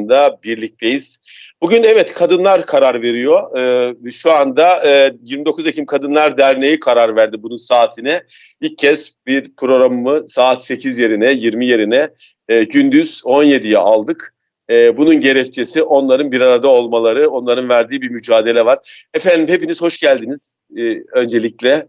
da birlikteyiz. Bugün evet kadınlar karar veriyor. Ee, şu anda e, 29 Ekim Kadınlar Derneği karar verdi bunun saatine. İlk kez bir programımı saat 8 yerine 20 yerine e, gündüz 17'ye aldık. E, bunun gerekçesi onların bir arada olmaları, onların verdiği bir mücadele var. Efendim hepiniz hoş geldiniz e, öncelikle.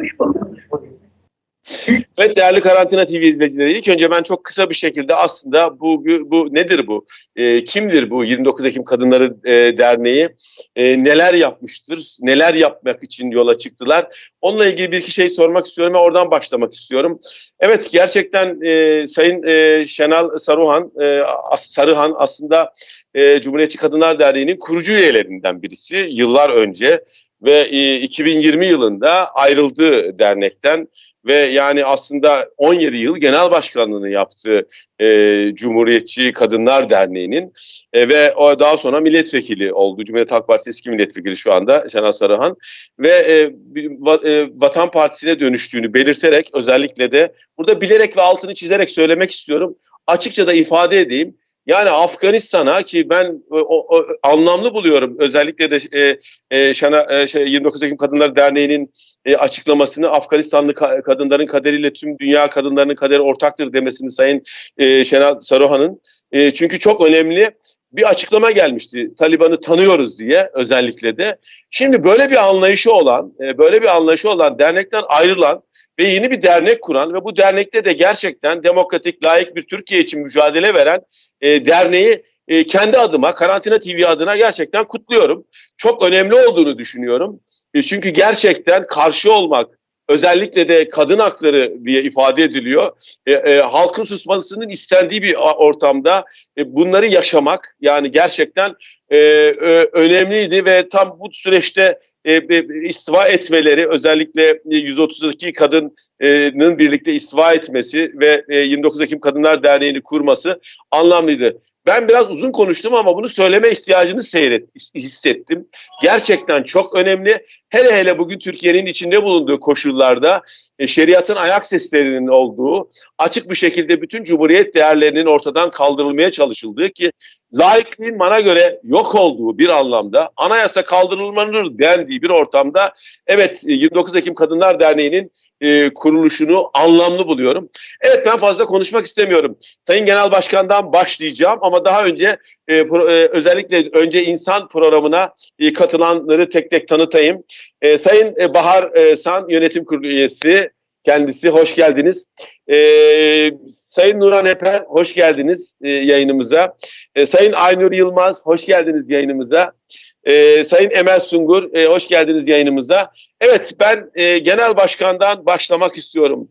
Hoş bulduk. Evet değerli Karantina TV izleyicileri ilk önce ben çok kısa bir şekilde aslında bu bu nedir bu? E, kimdir bu 29 Ekim Kadınları e, Derneği? E, neler yapmıştır? Neler yapmak için yola çıktılar? Onunla ilgili bir iki şey sormak istiyorum ve oradan başlamak istiyorum. Evet gerçekten e, Sayın e, Şenal Saruhan e, Sarıhan aslında e, Cumhuriyetçi Kadınlar Derneği'nin kurucu üyelerinden birisi yıllar önce ve e, 2020 yılında ayrıldı dernekten ve yani aslında 17 yıl genel başkanlığını yaptı e, Cumhuriyetçi Kadınlar Derneği'nin e, ve o daha sonra milletvekili oldu. Cumhuriyet Halk Partisi eski milletvekili şu anda Şenol Sarıhan ve e, va- e, Vatan Partisi'ne dönüştüğünü belirterek özellikle de burada bilerek ve altını çizerek söylemek istiyorum. Açıkça da ifade edeyim. Yani Afganistan'a ki ben o, o, anlamlı buluyorum özellikle de e, e, Şana, e, şey, 29 Ekim Kadınlar Derneği'nin e, açıklamasını Afganistanlı ka- kadınların kaderiyle tüm dünya kadınlarının kaderi ortaktır demesini Sayın e, Şenal Saruhan'ın. E, çünkü çok önemli bir açıklama gelmişti. Taliban'ı tanıyoruz diye özellikle de. Şimdi böyle bir anlayışı olan, e, böyle bir anlayışı olan dernekten ayrılan ve yeni bir dernek kuran ve bu dernekte de gerçekten demokratik, layık bir Türkiye için mücadele veren e, derneği e, kendi adıma, Karantina TV adına gerçekten kutluyorum. Çok önemli olduğunu düşünüyorum. E, çünkü gerçekten karşı olmak, özellikle de kadın hakları diye ifade ediliyor. E, e, halkın susmasının istendiği bir ortamda e, bunları yaşamak yani gerçekten e, ö- önemliydi ve tam bu süreçte e, istifa etmeleri özellikle 132 kadının birlikte istifa etmesi ve e, 29 Ekim Kadınlar Derneği'ni kurması anlamlıydı. Ben biraz uzun konuştum ama bunu söyleme ihtiyacını seyret, hissettim. Gerçekten çok önemli. Hele hele bugün Türkiye'nin içinde bulunduğu koşullarda e, şeriatın ayak seslerinin olduğu, açık bir şekilde bütün cumhuriyet değerlerinin ortadan kaldırılmaya çalışıldığı ki laikliğin bana göre yok olduğu bir anlamda anayasa kaldırılmalıdır dendiği bir ortamda evet e, 29 Ekim Kadınlar Derneği'nin e, kuruluşunu anlamlı buluyorum. Evet ben fazla konuşmak istemiyorum. Sayın Genel Başkan'dan başlayacağım ama daha önce e, pro- e, özellikle önce insan programına e, katılanları tek tek tanıtayım. E, Sayın e, Bahar e, San Yönetim Kurulu üyesi kendisi hoş geldiniz. E, Sayın Nurhan Eper hoş geldiniz e, yayınımıza. E, Sayın Aynur Yılmaz hoş geldiniz yayınımıza. E, Sayın Emel Sungur e, hoş geldiniz yayınımıza. Evet ben e, genel başkandan başlamak istiyorum.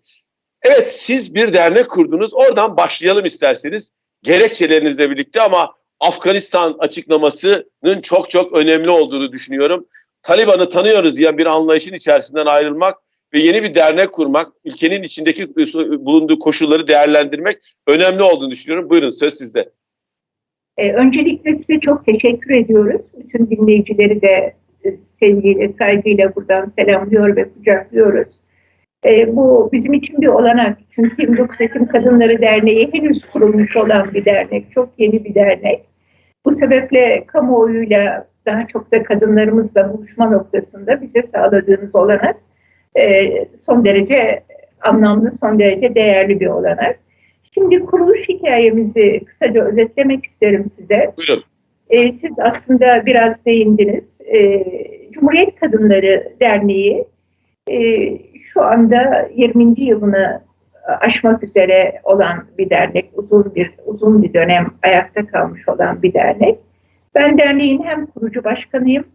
Evet siz bir dernek kurdunuz. Oradan başlayalım isterseniz. Gerekçelerinizle birlikte ama Afganistan açıklamasının çok çok önemli olduğunu düşünüyorum. Taliban'ı tanıyoruz diyen bir anlayışın içerisinden ayrılmak ve yeni bir dernek kurmak, ülkenin içindeki bulunduğu koşulları değerlendirmek önemli olduğunu düşünüyorum. Buyurun söz sizde. Ee, öncelikle size çok teşekkür ediyoruz. Bütün dinleyicileri de e, sevgiyle, saygıyla buradan selamlıyor ve kucaklıyoruz. Ee, bu bizim için bir olanak. Çünkü 29 Ekim Kadınları Derneği henüz kurulmuş olan bir dernek. Çok yeni bir dernek. Bu sebeple kamuoyuyla daha çok da kadınlarımızla buluşma noktasında bize sağladığınız olanak e, son derece anlamlı, son derece değerli bir olanak. Şimdi kuruluş hikayemizi kısaca özetlemek isterim size. Buyurun. Ee, siz aslında biraz değindiniz. Ee, Cumhuriyet Kadınları Derneği e, şu anda 20. yılını aşmak üzere olan bir dernek, uzun bir uzun bir dönem ayakta kalmış olan bir dernek. Ben derneğin hem kurucu başkanıyım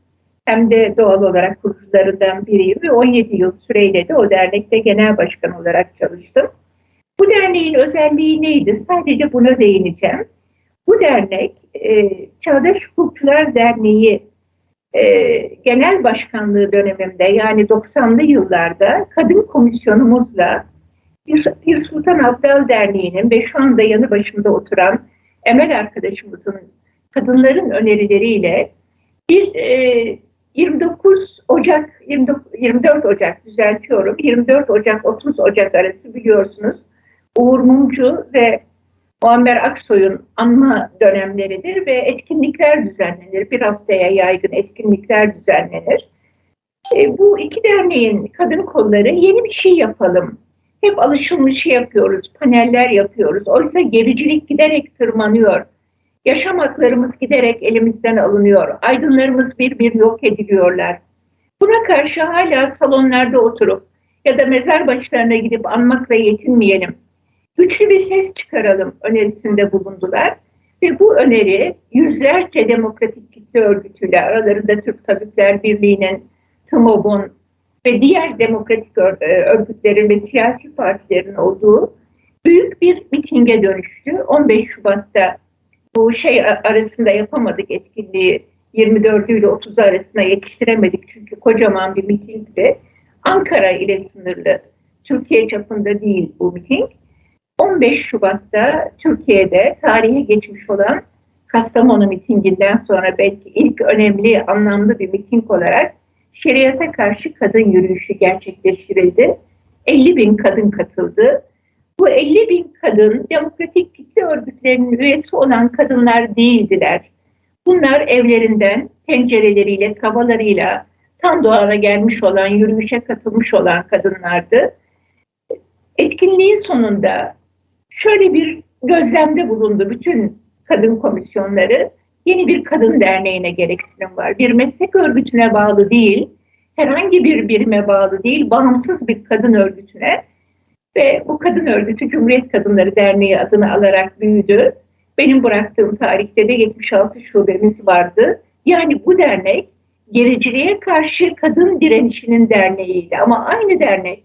hem de doğal olarak kurucularından biriyim ve 17 yıl süreyle de o dernekte genel başkan olarak çalıştım. Bu derneğin özelliği neydi? Sadece buna değineceğim. Bu dernek e, Çağdaş Hukukçular Derneği e, genel başkanlığı döneminde yani 90'lı yıllarda kadın komisyonumuzla bir, Sultan Abdal Derneği'nin ve şu anda yanı başında oturan Emel arkadaşımızın kadınların önerileriyle bir e, 29 Ocak 29, 24 Ocak düzeltiyorum 24 Ocak 30 Ocak arası biliyorsunuz Uğur Mumcu ve Muammer Aksoy'un anma dönemleridir ve etkinlikler düzenlenir. Bir haftaya yaygın etkinlikler düzenlenir. E, bu iki derneğin kadın kolları yeni bir şey yapalım. Hep alışılmışı yapıyoruz, paneller yapıyoruz. Oysa gericilik giderek tırmanıyor. Yaşam haklarımız giderek elimizden alınıyor. Aydınlarımız bir bir yok ediliyorlar. Buna karşı hala salonlarda oturup ya da mezar başlarına gidip anmakla yetinmeyelim. Güçlü bir ses çıkaralım önerisinde bulundular. Ve bu öneri yüzlerce demokratik kitle örgütüyle aralarında Türk Tabipler Birliği'nin, TMOB'un ve diğer demokratik e, örgütlerin ve siyasi partilerin olduğu büyük bir mitinge dönüştü. 15 Şubat'ta bu şey arasında yapamadık etkinliği 24 ile 30 arasına yetiştiremedik çünkü kocaman bir mitingdi. Ankara ile sınırlı. Türkiye çapında değil bu miting. 15 Şubat'ta Türkiye'de tarihe geçmiş olan Kastamonu mitinginden sonra belki ilk önemli anlamlı bir miting olarak şeriata karşı kadın yürüyüşü gerçekleştirildi. 50 bin kadın katıldı. Bu 50 bin kadın demokratik kitle örgütlerinin üyesi olan kadınlar değildiler. Bunlar evlerinden tencereleriyle, tavalarıyla tam doğana gelmiş olan, yürüyüşe katılmış olan kadınlardı. Etkinliğin sonunda şöyle bir gözlemde bulundu bütün kadın komisyonları. Yeni bir kadın derneğine gereksinim var. Bir meslek örgütüne bağlı değil, herhangi bir birime bağlı değil, bağımsız bir kadın örgütüne ve bu kadın örgütü Cumhuriyet Kadınları Derneği adını alarak büyüdü. Benim bıraktığım tarihte de 76 şubemiz vardı. Yani bu dernek gericiliğe karşı kadın direnişinin derneğiydi. Ama aynı dernek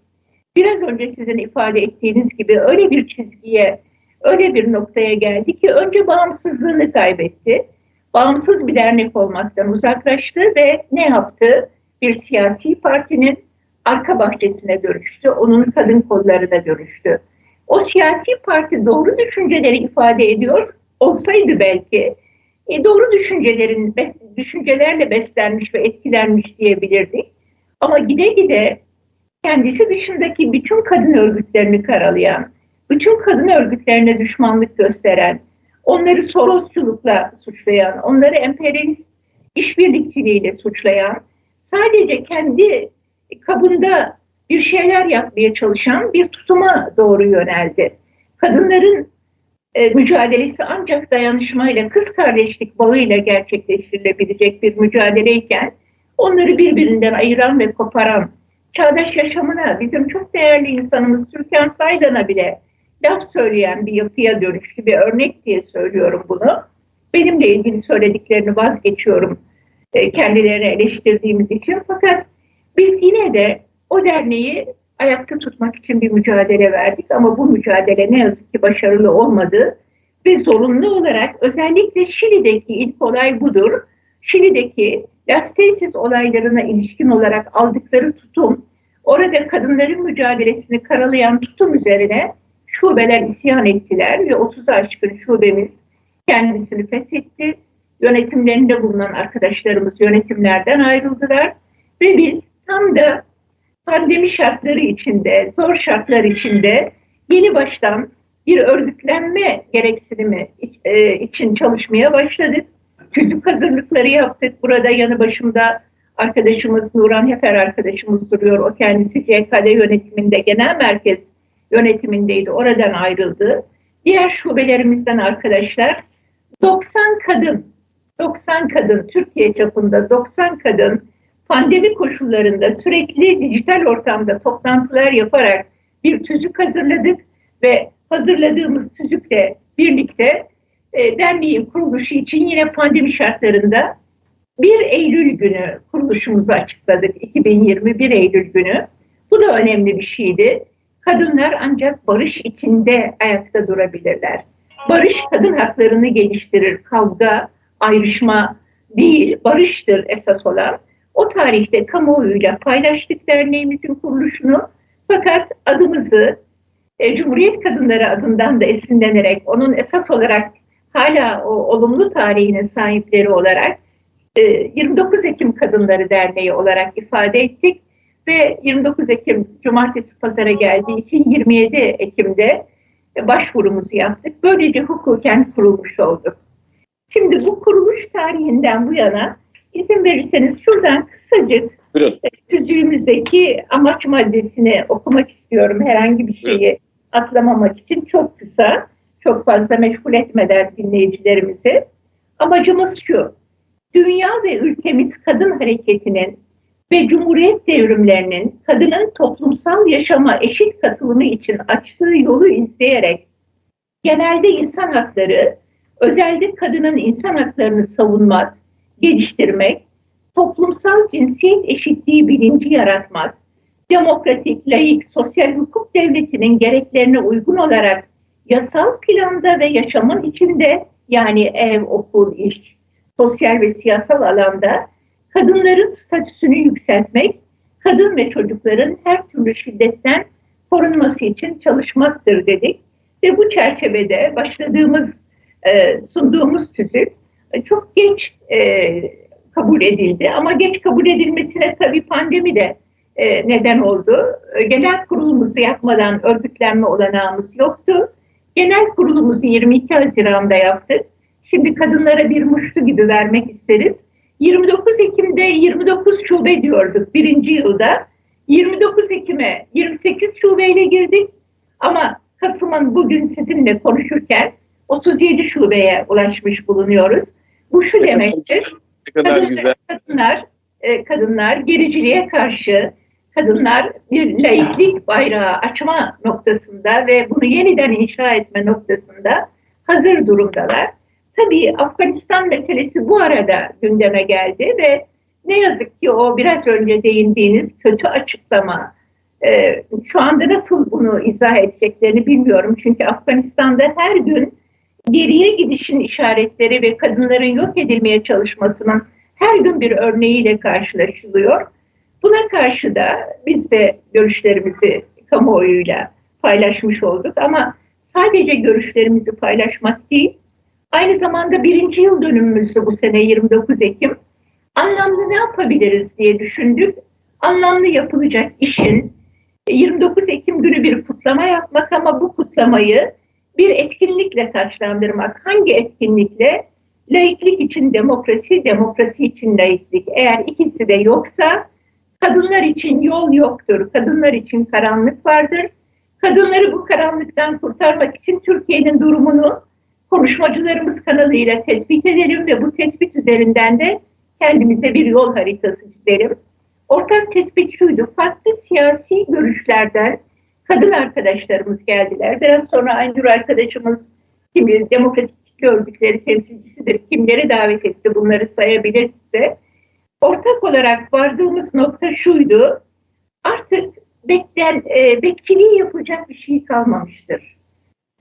biraz önce sizin ifade ettiğiniz gibi öyle bir çizgiye, öyle bir noktaya geldi ki önce bağımsızlığını kaybetti. Bağımsız bir dernek olmaktan uzaklaştı ve ne yaptı? Bir siyasi partinin arka bahçesine dönüştü, onun kadın kollarına dönüştü. O siyasi parti doğru düşünceleri ifade ediyor olsaydı belki e, doğru düşüncelerin bes- düşüncelerle beslenmiş ve etkilenmiş diyebilirdik. Ama gide gide kendisi dışındaki bütün kadın örgütlerini karalayan, bütün kadın örgütlerine düşmanlık gösteren, onları Sorosçulukla suçlayan, onları emperyalist işbirlikçiliğiyle suçlayan, sadece kendi kabında bir şeyler yapmaya çalışan bir tutuma doğru yöneldi. Kadınların e, mücadelesi ancak dayanışmayla, kız kardeşlik bağıyla gerçekleştirilebilecek bir mücadeleyken onları birbirinden ayıran ve koparan, çağdaş yaşamına, bizim çok değerli insanımız Türkan Saydan'a bile laf söyleyen bir yapıya dönüştü. Bir örnek diye söylüyorum bunu. Benimle ilgili söylediklerini vazgeçiyorum e, kendilerini eleştirdiğimiz için. Fakat biz yine de o derneği ayakta tutmak için bir mücadele verdik ama bu mücadele ne yazık ki başarılı olmadı ve zorunlu olarak özellikle Şili'deki ilk olay budur. Şili'deki Las olaylarına ilişkin olarak aldıkları tutum, orada kadınların mücadelesini karalayan tutum üzerine şubeler isyan ettiler ve 30 aşkın şubemiz kendisini feshetti. Yönetimlerinde bulunan arkadaşlarımız yönetimlerden ayrıldılar ve biz tam da pandemi şartları içinde, zor şartlar içinde yeni baştan bir örgütlenme gereksinimi e, için çalışmaya başladık. Çocuk hazırlıkları yaptık. Burada yanı başımda arkadaşımız Nuran Hefer arkadaşımız duruyor. O kendisi CKD yönetiminde genel merkez yönetimindeydi. Oradan ayrıldı. Diğer şubelerimizden arkadaşlar 90 kadın, 90 kadın Türkiye çapında 90 kadın pandemi koşullarında sürekli dijital ortamda toplantılar yaparak bir tüzük hazırladık ve hazırladığımız tüzükle birlikte e, derneğin kuruluşu için yine pandemi şartlarında 1 Eylül günü kuruluşumuzu açıkladık. 2021 Eylül günü. Bu da önemli bir şeydi. Kadınlar ancak barış içinde ayakta durabilirler. Barış kadın haklarını geliştirir. Kavga, ayrışma değil, barıştır esas olan. O tarihte kamuoyuyla paylaştık derneğimizin kuruluşunu. Fakat adımızı e, Cumhuriyet Kadınları adından da esinlenerek onun esas olarak hala o olumlu tarihinin sahipleri olarak e, 29 Ekim Kadınları Derneği olarak ifade ettik ve 29 Ekim Cumartesi Pazara geldiği için 27 Ekim'de başvurumuzu yaptık. Böylece hukuken kurulmuş olduk. Şimdi bu kuruluş tarihinden bu yana izin verirseniz şuradan kısacık Buyurun. tüzüğümüzdeki amaç maddesini okumak istiyorum. Herhangi bir şeyi atlamamak için çok kısa, çok fazla meşgul etmeden dinleyicilerimizi. Amacımız şu, dünya ve ülkemiz kadın hareketinin ve cumhuriyet devrimlerinin kadının toplumsal yaşama eşit katılımı için açtığı yolu izleyerek genelde insan hakları, özelde kadının insan haklarını savunmak, geliştirmek, toplumsal cinsiyet eşitliği bilinci yaratmak, demokratik, layık, sosyal hukuk devletinin gereklerine uygun olarak yasal planda ve yaşamın içinde yani ev, okul, iş, sosyal ve siyasal alanda kadınların statüsünü yükseltmek, kadın ve çocukların her türlü şiddetten korunması için çalışmaktır dedik. Ve bu çerçevede başladığımız, e, sunduğumuz tüzük çok geç e, kabul edildi. Ama geç kabul edilmesine tabii pandemi de e, neden oldu. E, genel kurulumuzu yapmadan örgütlenme olanağımız yoktu. Genel kurulumuzu 22 Haziran'da yaptık. Şimdi kadınlara bir muştu gibi vermek isteriz. 29 Ekim'de 29 şube diyorduk birinci yılda. 29 Ekim'e 28 şubeyle girdik. Ama Kasım'ın bugün sizinle konuşurken 37 şubeye ulaşmış bulunuyoruz. Bu şu demektir. Ne kadar Kadın- güzel. Kadınlar, e, kadınlar gericiliğe karşı, kadınlar bir laiklik bayrağı açma noktasında ve bunu yeniden inşa etme noktasında hazır durumdalar. Tabii Afganistan meselesi bu arada gündeme geldi ve ne yazık ki o biraz önce değindiğiniz kötü açıklama, e, şu anda nasıl bunu izah edeceklerini bilmiyorum. Çünkü Afganistan'da her gün geriye gidişin işaretleri ve kadınların yok edilmeye çalışmasının her gün bir örneğiyle karşılaşılıyor. Buna karşı da biz de görüşlerimizi kamuoyuyla paylaşmış olduk ama sadece görüşlerimizi paylaşmak değil, aynı zamanda birinci yıl dönümümüzde bu sene 29 Ekim anlamlı ne yapabiliriz diye düşündük. Anlamlı yapılacak işin 29 Ekim günü bir kutlama yapmak ama bu kutlamayı bir etkinlikle taçlandırmak. Hangi etkinlikle? Laiklik için demokrasi, demokrasi için laiklik. Eğer ikisi de yoksa kadınlar için yol yoktur. Kadınlar için karanlık vardır. Kadınları bu karanlıktan kurtarmak için Türkiye'nin durumunu konuşmacılarımız kanalıyla tespit edelim ve bu tespit üzerinden de kendimize bir yol haritası çizelim. Ortak tespit şuydu, farklı siyasi görüşlerden kadın arkadaşlarımız geldiler. Biraz sonra Aynur arkadaşımız kimi demokratik örgütleri temsilcisidir. Kimleri davet etti bunları sayabilir. Ortak olarak vardığımız nokta şuydu. Artık beklen, e, bekçiliği yapacak bir şey kalmamıştır.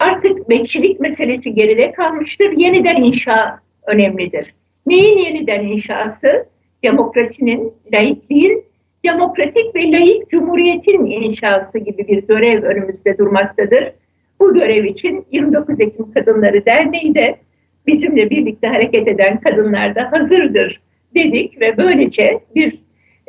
Artık bekçilik meselesi geride kalmıştır. Yeniden inşa önemlidir. Neyin yeniden inşası? Demokrasinin, laikliğin, demokratik ve layık cumhuriyetin inşası gibi bir görev önümüzde durmaktadır. Bu görev için 29 Ekim Kadınları Derneği de bizimle birlikte hareket eden kadınlar da hazırdır dedik ve böylece bir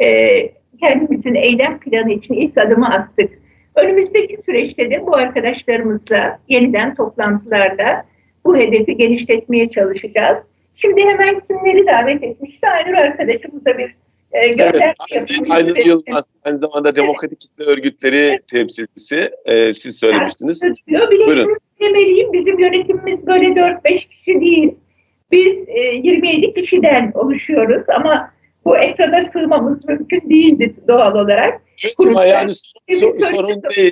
e, kendimizin eylem planı için ilk adımı attık. Önümüzdeki süreçte de bu arkadaşlarımızla yeniden toplantılarda bu hedefi genişletmeye çalışacağız. Şimdi hemen kimleri davet etmişti? Aynur arkadaşımıza bir e, Evet. Aynur Yılmaz, aynı zamanda Demokratik Kitle Örgütleri temsilcisi. Ee, siz söylemiştiniz. Diyor. Buyurun. şunu söylemeliyim, bizim yönetimimiz böyle 4-5 kişi değil. Biz e, 27 kişiden oluşuyoruz ama bu ekrana sığmamız mümkün değildi doğal olarak. Yani so- so- Bizim sorun sözcüsü değil.